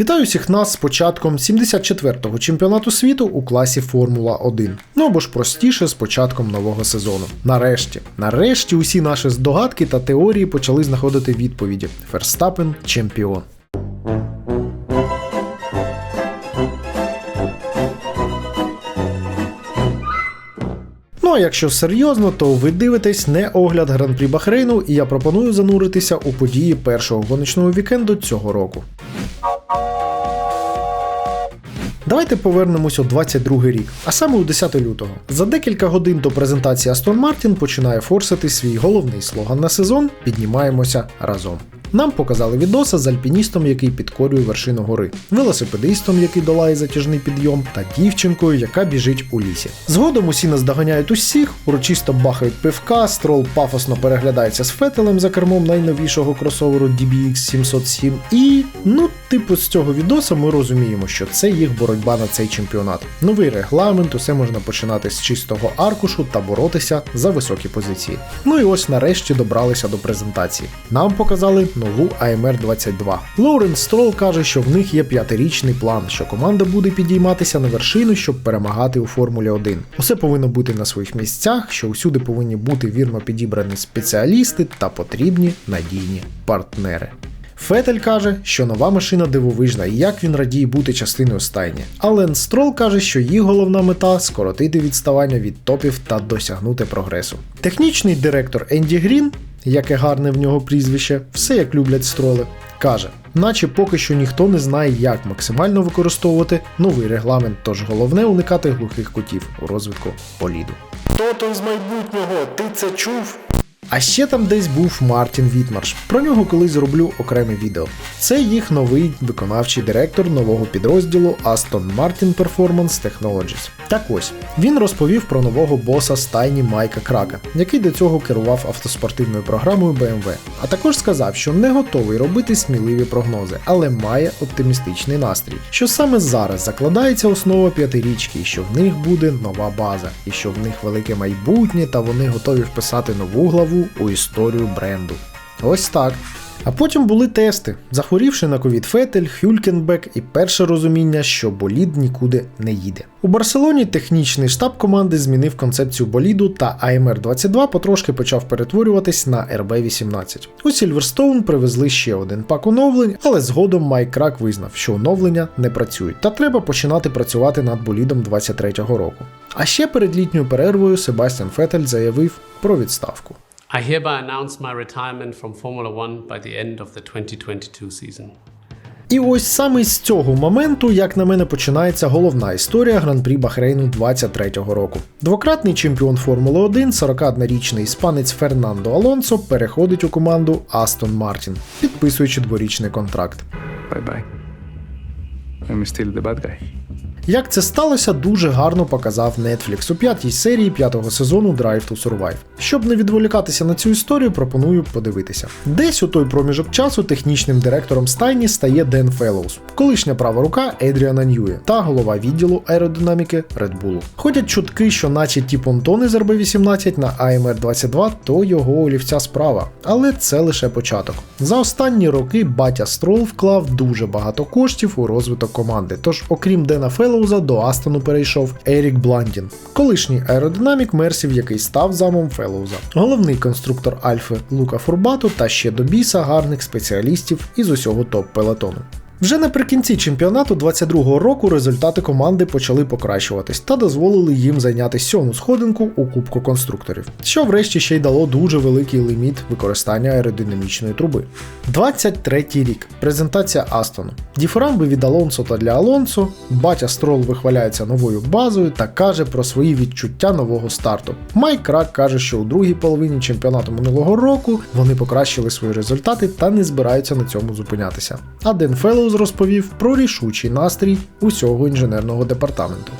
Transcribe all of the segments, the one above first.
Вітаю всіх нас з початком 74-го чемпіонату світу у класі Формула 1. Ну або ж простіше з початком нового сезону. Нарешті, нарешті усі наші здогадки та теорії почали знаходити відповіді. Ферстапен чемпіон. Ну а якщо серйозно, то ви дивитесь не огляд гран-прі Бахрейну, і я пропоную зануритися у події першого гоночного вікенду цього року. Давайте повернемось у 22 рік, а саме у 10 лютого. За декілька годин до презентації Aston Martin починає форсити свій головний слоган на сезон Піднімаємося разом. Нам показали відоса з альпіністом, який підкорює вершину гори, велосипедистом, який долає затяжний підйом, та дівчинкою, яка біжить у лісі. Згодом усі наздоганяють усіх, урочисто бахають пивка, строл пафосно переглядається з фетелем за кермом найновішого кросоверу DBX 707. І, ну, типу, з цього відоса ми розуміємо, що це їх боротьба на цей чемпіонат. Новий регламент, усе можна починати з чистого аркушу та боротися за високі позиції. Ну і ось нарешті добралися до презентації. Нам показали нову AMR 22. Лоуренс Строл каже, що в них є п'ятирічний план, що команда буде підійматися на вершину, щоб перемагати у Формулі 1. Усе повинно бути на своїх місцях, що усюди повинні бути вірно підібрані спеціалісти та потрібні надійні партнери. Фетель каже, що нова машина дивовижна і як він радіє бути частиною стайні. А Ленс Строл каже, що їх головна мета скоротити відставання від топів та досягнути прогресу. Технічний директор Енді Грін, яке гарне в нього прізвище, все як люблять строли, каже, наче поки що ніхто не знає, як максимально використовувати новий регламент, тож головне уникати глухих кутів у розвитку поліду. Хто то з майбутнього? Ти це чув? А ще там десь був Мартін Вітмарш. Про нього колись зроблю окреме відео. Це їх новий виконавчий директор нового підрозділу Aston Martin Performance Technologies. Так ось він розповів про нового боса стайні Майка Крака, який до цього керував автоспортивною програмою BMW. А також сказав, що не готовий робити сміливі прогнози, але має оптимістичний настрій, що саме зараз закладається основа п'ятирічки, що в них буде нова база, і що в них велике майбутнє, та вони готові вписати нову главу у історію бренду. Ось так. А потім були тести, захворівши на ковід Фетель, Хюлькенбек і перше розуміння, що болід нікуди не їде. У Барселоні технічний штаб команди змінив концепцію боліду, та AMR 22 потрошки почав перетворюватись на RB18. У Сільверстоун привезли ще один пак оновлень, але згодом Майк Крак визнав, що оновлення не працюють, та треба починати працювати над болідом 23-го року. А ще перед літньою перервою Себастьян Фетель заявив про відставку. I hereby announce my retirement from Formula One by the end of the 2022 season. І ось саме з цього моменту, як на мене, починається головна історія гран-прі Бахрейну 23-го року. Двократний чемпіон Формули 1, 41-річний іспанець Фернандо Алонсо переходить у команду Астон Мартін, підписуючи дворічний контракт. Bye bye. I'm still the bad guy. Як це сталося, дуже гарно показав Netflix у п'ятій серії п'ятого сезону Drive to Survive. Щоб не відволікатися на цю історію, пропоную подивитися. Десь у той проміжок часу технічним директором стайні стає Ден Феллоус, колишня права рука Едріана Ньює та голова відділу аеродинаміки Red Bull. Ходять чутки, що наче ті понтони з РБ-18 на AMR 22 то його олівця справа, але це лише початок. За останні роки батя Строл вклав дуже багато коштів у розвиток команди. Тож, окрім Дена Феллоуза, до Астону перейшов Ерік Бландін, колишній аеродинамік Мерсів, який став замом Феллоуза, головний конструктор Альфи Лука Фурбату та ще до біса гарних спеціалістів із усього топ-пелетону. Вже наприкінці чемпіонату 22-го року результати команди почали покращуватись та дозволили їм зайняти сьому сходинку у Кубку конструкторів, що врешті ще й дало дуже великий ліміт використання аеродинамічної труби. 23-й рік. Презентація Астону. Діфрамби від Алонсо та для Алонсо. Батя Строл вихваляється новою базою та каже про свої відчуття нового старту. Майк Крак каже, що у другій половині чемпіонату минулого року вони покращили свої результати та не збираються на цьому зупинятися. А Ден Феллоуз розповів про рішучий настрій усього інженерного департаменту.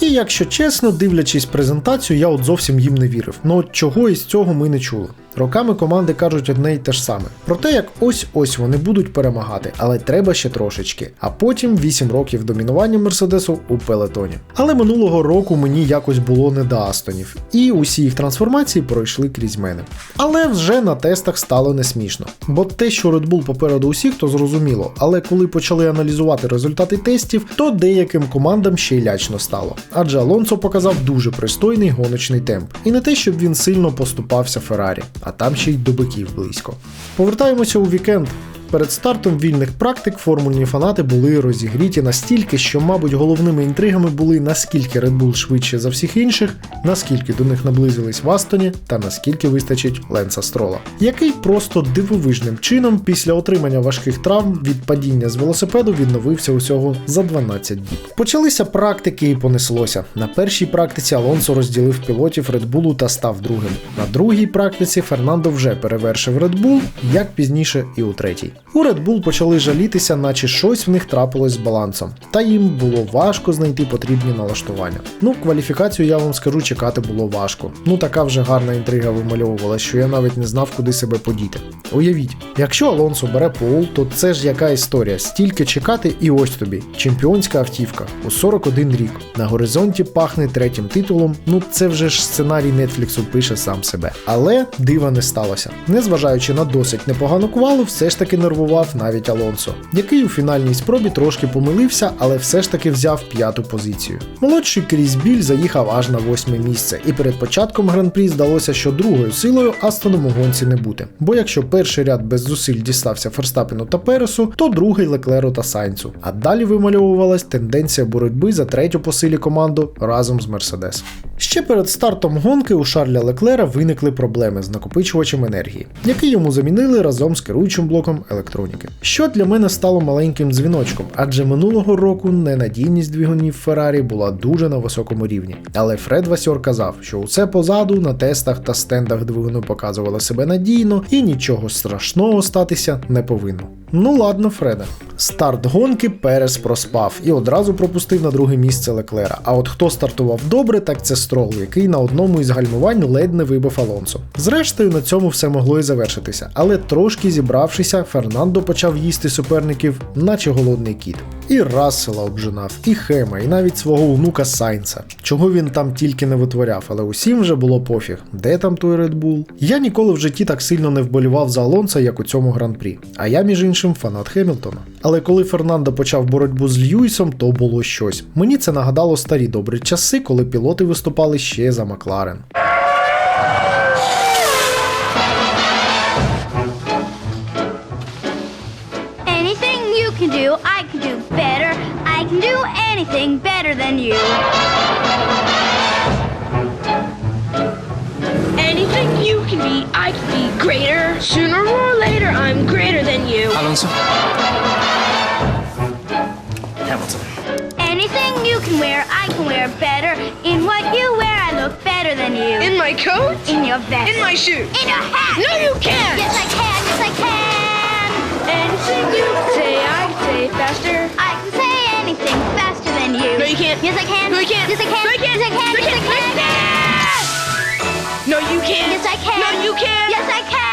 І якщо чесно, дивлячись презентацію, я от зовсім їм не вірив. Ну чого із цього ми не чули. Роками команди кажуть одне й те ж саме. Про те, як ось-ось вони будуть перемагати, але треба ще трошечки. А потім 8 років домінування Мерседесу у пелетоні. Але минулого року мені якось було не до Астонів, і усі їх трансформації пройшли крізь мене. Але вже на тестах стало не смішно. Бо те, що Red Bull попереду усіх, то зрозуміло. Але коли почали аналізувати результати тестів, то деяким командам ще й лячно стало. Адже Алонсо показав дуже пристойний гоночний темп. І не те, щоб він сильно поступався Феррарі, а там ще й до биків близько. Повертаємося у вікенд. Перед стартом вільних практик формульні фанати були розігріті настільки, що, мабуть, головними інтригами були наскільки Red Bull швидше за всіх інших, наскільки до них наблизились в Астоні, та наскільки вистачить Ленса Строла, який просто дивовижним чином після отримання важких травм від падіння з велосипеду відновився усього за 12 діб. Почалися практики і понеслося. На першій практиці Алонсо розділив пілотів Bull та став другим. На другій практиці Фернандо вже перевершив Bull, як пізніше і у третій. У Red Bull почали жалітися, наче щось в них трапилось з балансом, та їм було важко знайти потрібні налаштування. Ну, кваліфікацію я вам скажу, чекати було важко. Ну така вже гарна інтрига вимальовувалась, що я навіть не знав, куди себе подіти. Уявіть, якщо Алонсо бере пол, то це ж яка історія? Стільки чекати, і ось тобі. Чемпіонська автівка у 41 рік. На горизонті пахне третім титулом. Ну це вже ж сценарій Нетфліксу пише сам себе. Але дива не сталося. Незважаючи на досить непогану квалу, все ж таки нервував навіть Алонсо, який у фінальній спробі трошки помилився, але все ж таки взяв п'яту позицію. Молодший Кріс Біль заїхав аж на восьме місце, і перед початком гран-прі здалося, що другою силою Астоном у гонці не буде. Бо якщо перший ряд без зусиль дістався Ферстапену та Пересу, то другий Леклеру та Сайнцу. А далі вимальовувалась тенденція боротьби за третю по силі команду разом з Мерседес. Ще перед стартом гонки у Шарля Леклера виникли проблеми з накопичувачем енергії, який йому замінили разом з керуючим блоком електроніки. Що для мене стало маленьким дзвіночком, адже минулого року ненадійність двигунів Феррарі була дуже на високому рівні. Але Фред Васьор казав, що усе позаду на тестах та стендах двигуну показувало себе надійно і нічого страшного статися не повинно. Ну ладно, Фреда. Старт гонки Перес проспав і одразу пропустив на друге місце Леклера. А от хто стартував добре, так це Строл, який на одному із гальмувань ледь не вибив Алонсо. Зрештою, на цьому все могло і завершитися, але трошки зібравшися, Фернандо почав їсти суперників, наче голодний кіт. І Рассела обжинав, і Хема, і навіть свого онука Сайнца. Чого він там тільки не витворяв, але усім вже було пофіг, де там той Bull. Я ніколи в житті так сильно не вболівав за Алонса, як у цьому гран-прі. А я, між іншим, фанат Хемілтона. Але коли Фернандо почав боротьбу з Льюісом, то було щось. Мені це нагадало старі добрі часи, коли пілоти виступали ще за Макларен. Alonso. Hamilton. Anything you can wear, I can wear better. In what you wear, I look better than you. In my coat? In your vest. In my shoe. In your hat. No, you can't! Yes, I can. Yes, I can. Anything you say, I can say faster. I can say anything faster than you. No, you can't. Yes, I can. No, you can't. Yes, I can. No, you can't. Yes, I can. No, you Yes, I can. No, you can't. Yes, I can. No, you can't. Yes, I can.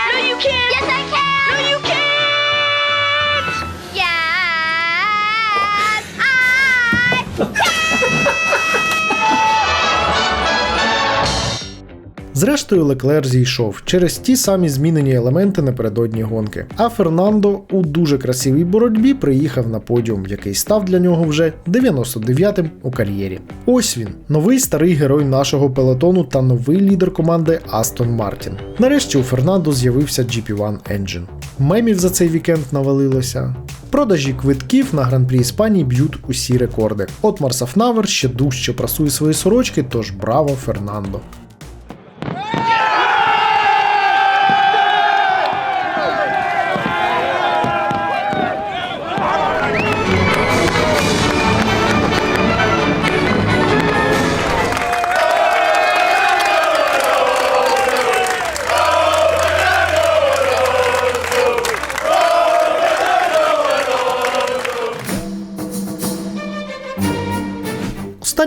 Зрештою, Леклер зійшов через ті самі змінені елементи напередодні гонки. А Фернандо у дуже красивій боротьбі приїхав на подіум, який став для нього вже 99-м у кар'єрі. Ось він, новий старий герой нашого пелотону та новий лідер команди Астон Мартін. Нарешті у Фернандо з'явився GP1 Engine. Мемів за цей вікенд навалилося. Продажі квитків на гран-прі Іспанії б'ють усі рекорди. От Марсафнавер ще дужче прасує свої сорочки, тож браво Фернандо.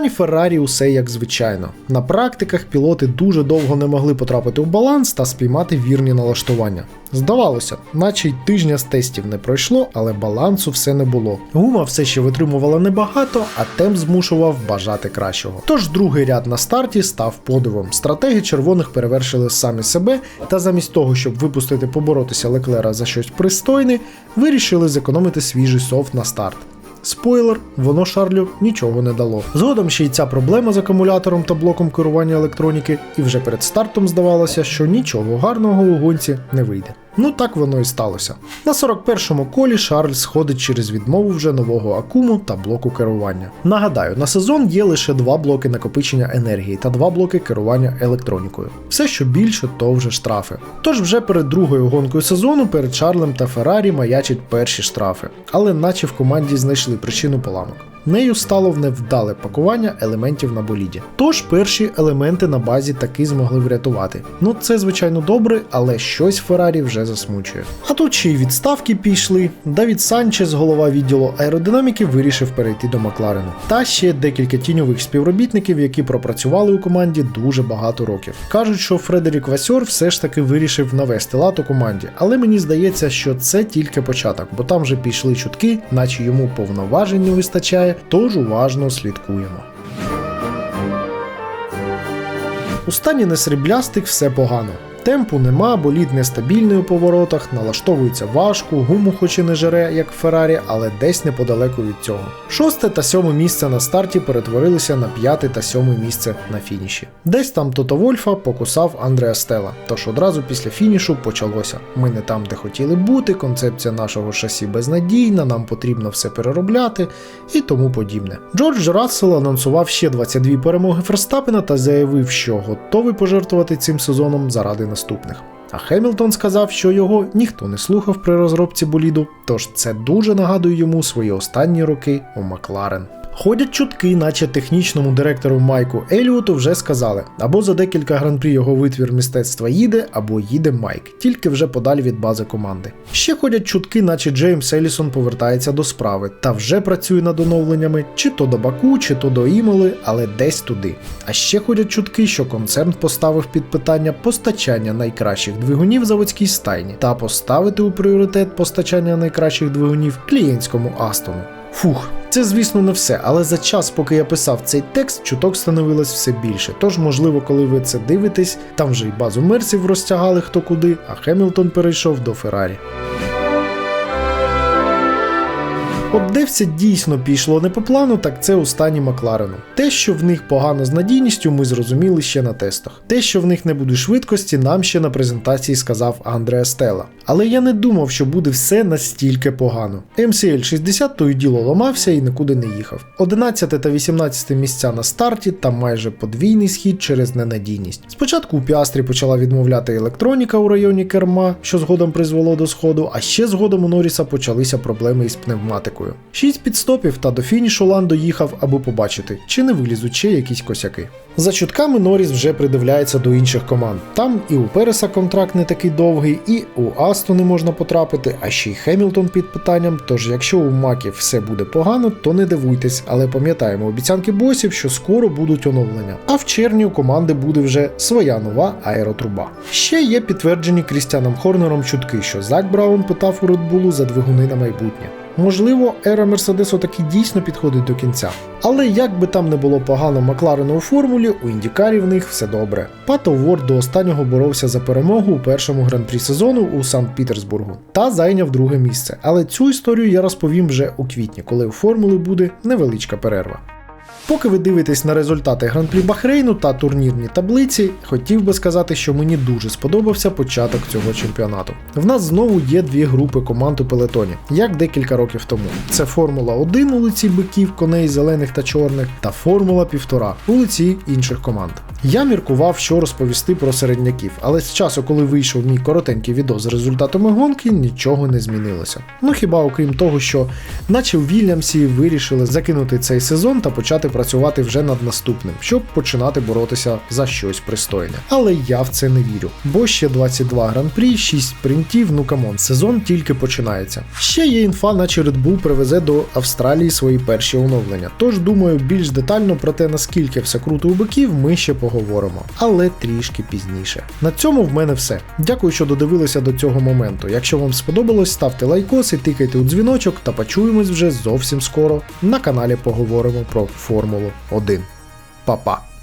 Стані Феррарі усе як звичайно. На практиках пілоти дуже довго не могли потрапити у баланс та спіймати вірні налаштування. Здавалося, наче й тижня з тестів не пройшло, але балансу все не було. Гума все ще витримувала небагато, а темп змушував бажати кращого. Тож другий ряд на старті став подивом. Стратеги червоних перевершили самі себе, та замість того, щоб випустити поборотися Леклера за щось пристойне, вирішили зекономити свіжий софт на старт. Спойлер, воно Шарлю нічого не дало. Згодом ще й ця проблема з акумулятором та блоком керування електроніки, і вже перед стартом здавалося, що нічого гарного у гонці не вийде. Ну так воно і сталося. На 41-му колі Шарль сходить через відмову вже нового акуму та блоку керування. Нагадаю, на сезон є лише два блоки накопичення енергії та два блоки керування електронікою. Все, що більше, то вже штрафи. Тож вже перед другою гонкою сезону перед Шарлем та Феррарі маячать перші штрафи, але наче в команді знайшли причину поламок. Нею стало невдале пакування елементів на боліді. Тож перші елементи на базі таки змогли врятувати. Ну це звичайно добре, але щось Феррарі вже засмучує. А тут ще й відставки пішли. Давід Санчес, голова відділу аеродинаміки, вирішив перейти до Макларену. Та ще декілька тіньових співробітників, які пропрацювали у команді дуже багато років. Кажуть, що Фредерік Васьор все ж таки вирішив навести лад у команді, але мені здається, що це тільки початок, бо там вже пішли чутки, наче йому повноважень не вистачає, тож уважно слідкуємо. У стані несріблястих все погано. Темпу нема, болід нестабільний у поворотах, налаштовується важко, гуму хоч і не жере, як Феррарі, але десь неподалеку від цього. Шосте та сьоме місце на старті перетворилися на п'яте та сьоме місце на фініші. Десь там Тото Вольфа покусав Андреа Стела, тож одразу після фінішу почалося. Ми не там, де хотіли бути, концепція нашого шасі безнадійна, нам потрібно все переробляти і тому подібне. Джордж Рассел анонсував ще 22 перемоги Ферстапена та заявив, що готовий пожертвувати цим сезоном заради наступних. А Хемілтон сказав, що його ніхто не слухав при розробці боліду, тож це дуже нагадує йому свої останні роки у Макларен. Ходять чутки, наче технічному директору Майку Еліоту вже сказали, або за декілька гран-прі його витвір мистецтва їде, або їде Майк, тільки вже подалі від бази команди. Ще ходять чутки, наче Джеймс Елісон повертається до справи та вже працює над оновленнями, чи то до Баку, чи то до Імоли, але десь туди. А ще ходять чутки, що концерн поставив під питання постачання найкращих двигунів заводській стайні та поставити у пріоритет постачання найкращих двигунів клієнтському Астону. Фух, це звісно не все, але за час, поки я писав цей текст, чуток становилось все більше. Тож, можливо, коли ви це дивитесь, там вже й базу мерсів розтягали хто куди, а Хемілтон перейшов до Феррарі. От де все дійсно пішло не по плану, так це у стані Макларену. Те, що в них погано з надійністю, ми зрозуміли ще на тестах. Те, що в них не буде швидкості, нам ще на презентації сказав Андреа Стела. Але я не думав, що буде все настільки погано. MCL 60 то й діло ламався і нікуди не їхав. 11 та 18 місця на старті та майже подвійний схід через ненадійність. Спочатку у Піастрі почала відмовляти електроніка у районі керма, що згодом призвело до сходу, а ще згодом у Норріса почалися проблеми із пневматикою. Шість підстопів та до фінішу Ландо їхав, аби побачити, чи не вилізуть ще якісь косяки. За чутками Норріс вже придивляється до інших команд. Там і у Переса контракт не такий довгий, і у Асту не можна потрапити, а ще й Хемілтон під питанням. Тож, якщо у Макі все буде погано, то не дивуйтесь, але пам'ятаємо обіцянки босів, що скоро будуть оновлення. А в червні у команди буде вже своя нова аеротруба. Ще є підтверджені Крістіаном Хорнером чутки, що Зак Браун питав у Редбулу за двигуни на майбутнє. Можливо, ера Мерседесу таки дійсно підходить до кінця. Але як би там не було погано Макларену у формулі, у індікарі в них все добре. Пато Ворд до останнього боровся за перемогу у першому гран-прі сезону у Санкт-Пітерсбургу та зайняв друге місце. Але цю історію я розповім вже у квітні, коли у формули буде невеличка перерва. Поки ви дивитесь на результати гран-прі Бахрейну та турнірні таблиці, хотів би сказати, що мені дуже сподобався початок цього чемпіонату. В нас знову є дві групи команд у пелетоні, як декілька років тому. Це Формула 1 у биків, коней, зелених та чорних, та Формула 1,5 у інших команд. Я міркував, що розповісти про середняків, але з часу, коли вийшов мій коротенький відео з результатами гонки, нічого не змінилося. Ну хіба окрім того, що, наче в Вільямсі вирішили закинути цей сезон та почати працювати вже над наступним, щоб починати боротися за щось пристойне. Але я в це не вірю. Бо ще 22 гран-прі, 6 принтів, ну камон, сезон тільки починається. Ще є інфа, наче Red Bull привезе до Австралії свої перші оновлення. Тож думаю, більш детально про те, наскільки все круто у биків, ми ще поговоримо, але трішки пізніше. На цьому в мене все. Дякую, що додивилися до цього моменту. Якщо вам сподобалось, ставте лайкоси, тикайте у дзвіночок та почуємось вже зовсім скоро на каналі. Поговоримо про Формулу 1. Па-па!